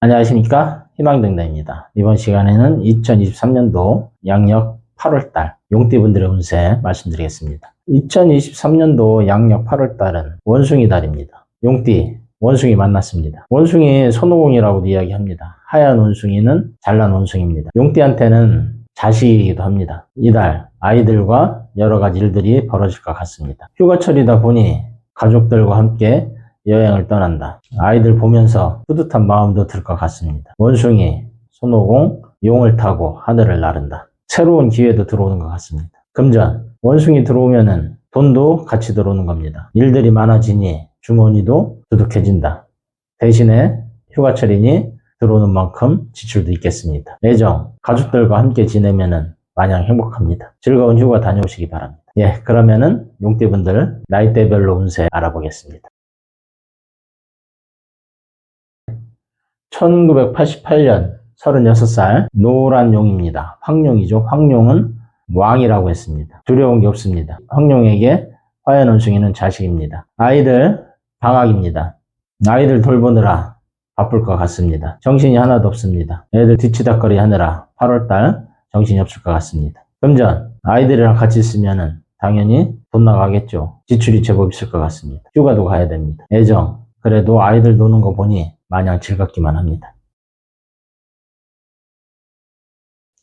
안녕하십니까 희망등단입니다. 이번 시간에는 2023년도 양력 8월달 용띠분들의 운세 말씀드리겠습니다. 2023년도 양력 8월달은 원숭이 달입니다. 용띠 원숭이 만났습니다. 원숭이 손오공이라고도 이야기합니다. 하얀 원숭이는 잘난 원숭이입니다. 용띠한테는 자식이기도 합니다. 이달 아이들과 여러 가지 일들이 벌어질 것 같습니다. 휴가철이다 보니 가족들과 함께 여행을 떠난다. 아이들 보면서 뿌듯한 마음도 들 것 같습니다. 원숭이, 손오공, 용을 타고 하늘을 나른다. 새로운 기회도 들어오는 것 같습니다. 금전, 원숭이 들어오면은 돈도 같이 들어오는 겁니다. 일들이 많아지니 주머니도 두둑해진다. 대신에 휴가철이니 들어오는 만큼 지출도 있겠습니다. 애정, 가족들과 함께 지내면은 마냥 행복합니다. 즐거운 휴가 다녀오시기 바랍니다. 예, 그러면은 용띠분들 나이대별로 운세 알아보겠습니다. 1988년 36살 노란 용입니다. 황룡이죠. 황룡은 왕이라고 했습니다. 두려운 게 없습니다. 황룡에게 화연 원숭이는 자식입니다. 아이들 방학입니다. 아이들 돌보느라 바쁠 것 같습니다. 정신이 하나도 없습니다. 애들 뒤치다거리 하느라 8월달 정신이 없을 것 같습니다. 금전 아이들이랑 같이 있으면은 당연히 돈 나가겠죠. 지출이 제법 있을 것 같습니다. 휴가도 가야 됩니다. 애정 그래도 아이들 노는 거 보니 마냥 즐겁기만 합니다.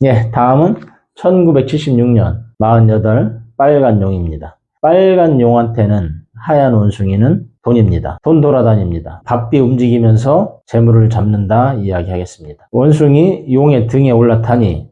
예, 다음은 1976년 48 빨간 용입니다. 빨간 용한테는 하얀 원숭이는 돈입니다. 돈 돌아다닙니다. 바삐 움직이면서 재물을 잡는다 이야기하겠습니다. 원숭이 용의 등에 올라타니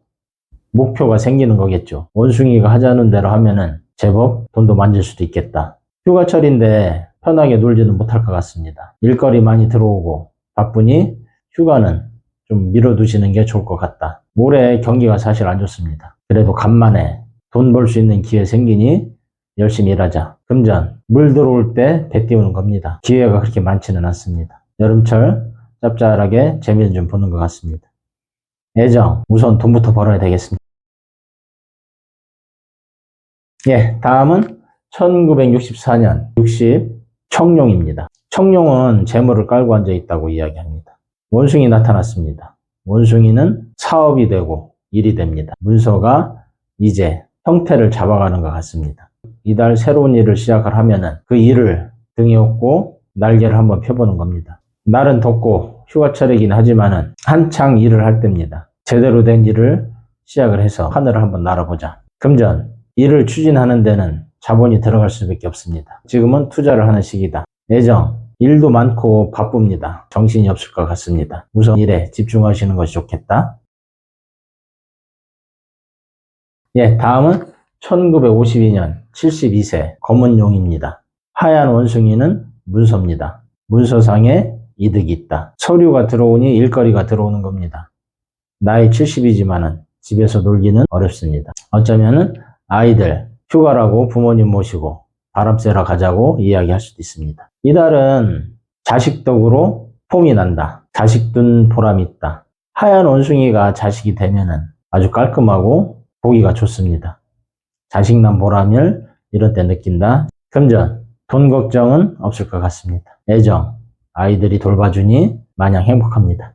목표가 생기는 거겠죠. 원숭이가 하자는 대로 하면은 제법 돈도 만질 수도 있겠다. 휴가철인데 편하게 놀지는 못할 것 같습니다. 일거리 많이 들어오고 바쁘니 휴가는 좀 미뤄두시는 게 좋을 것 같다. 올해 경기가 사실 안 좋습니다. 그래도 간만에 돈 벌 수 있는 기회 생기니 열심히 일하자. 금전, 물 들어올 때 배 띄우는 겁니다. 기회가 그렇게 많지는 않습니다. 여름철 짭짤하게 재미는 좀 보는 것 같습니다. 애정, 우선 돈부터 벌어야 되겠습니다. 예, 다음은 1964년 60 청룡입니다. 청룡은 재물을 깔고 앉아 있다고 이야기합니다. 원숭이 나타났습니다. 원숭이는 사업이 되고 일이 됩니다. 문서가 이제 형태를 잡아가는 것 같습니다. 이달 새로운 일을 시작을 하면은 그 일을 등에 업고 날개를 한번 펴보는 겁니다. 날은 덥고 휴가철이긴 하지만은 한창 일을 할 때입니다. 제대로 된 일을 시작을 해서 하늘을 한번 날아보자. 금전, 일을 추진하는 데는 자본이 들어갈 수밖에 없습니다. 지금은 투자를 하는 시기다. 애정, 일도 많고 바쁩니다. 정신이 없을 것 같습니다. 우선 일에 집중하시는 것이 좋겠다. 예, 다음은 1952년 72세 검은 용입니다. 하얀 원숭이는 문서입니다. 문서상에 이득이 있다. 서류가 들어오니 일거리가 들어오는 겁니다. 나이 70이지만은 집에서 놀기는 어렵습니다. 어쩌면은 아이들 휴가라고 부모님 모시고 바람 쐬러 가자고 이야기할 수도 있습니다. 이달은 자식 덕으로 폼이 난다. 자식 둔 보람이 있다. 하얀 원숭이가 자식이 되면은 아주 깔끔하고 보기가 좋습니다. 자식 난 보람을 이럴 때 느낀다. 금전, 돈 걱정은 없을 것 같습니다. 애정, 아이들이 돌봐주니 마냥 행복합니다.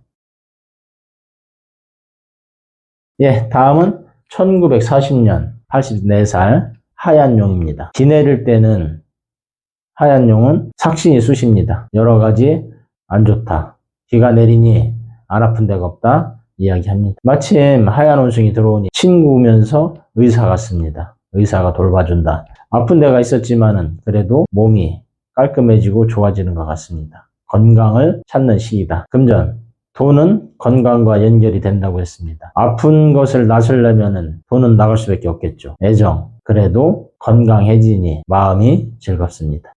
예, 다음은 1940년 84살 하얀 용입니다. 비 내릴 때는 하얀 용은 삭신이 쑤십니다. 여러 가지 안 좋다. 비가 내리니 안 아픈 데가 없다. 이야기합니다. 마침 하얀 원숭이 들어오니 친구면서 의사 같습니다. 의사가 돌봐준다. 아픈 데가 있었지만은 그래도 몸이 깔끔해지고 좋아지는 것 같습니다. 건강을 찾는 시기다. 금전. 돈은 건강과 연결이 된다고 했습니다. 아픈 것을 나서려면은 돈은 나갈 수밖에 없겠죠. 애정. 그래도 건강해지니 마음이 즐겁습니다.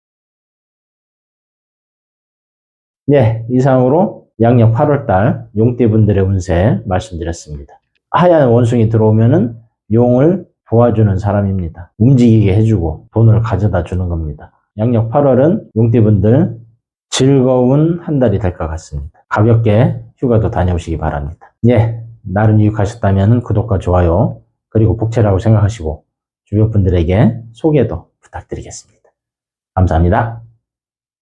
예, 이상으로 양력 8월달 용띠분들의 운세 말씀드렸습니다. 하얀 원숭이 들어오면은 용을 도와주는 사람입니다. 움직이게 해주고 돈을 가져다 주는 겁니다. 양력 8월은 용띠분들 즐거운 한 달이 될 것 같습니다. 가볍게 휴가도 다녀오시기 바랍니다. 예, 나름 유익하셨다면 구독과 좋아요 그리고 복채라고 생각하시고 주변 분들에게 소개도 부탁드리겠습니다. 감사합니다.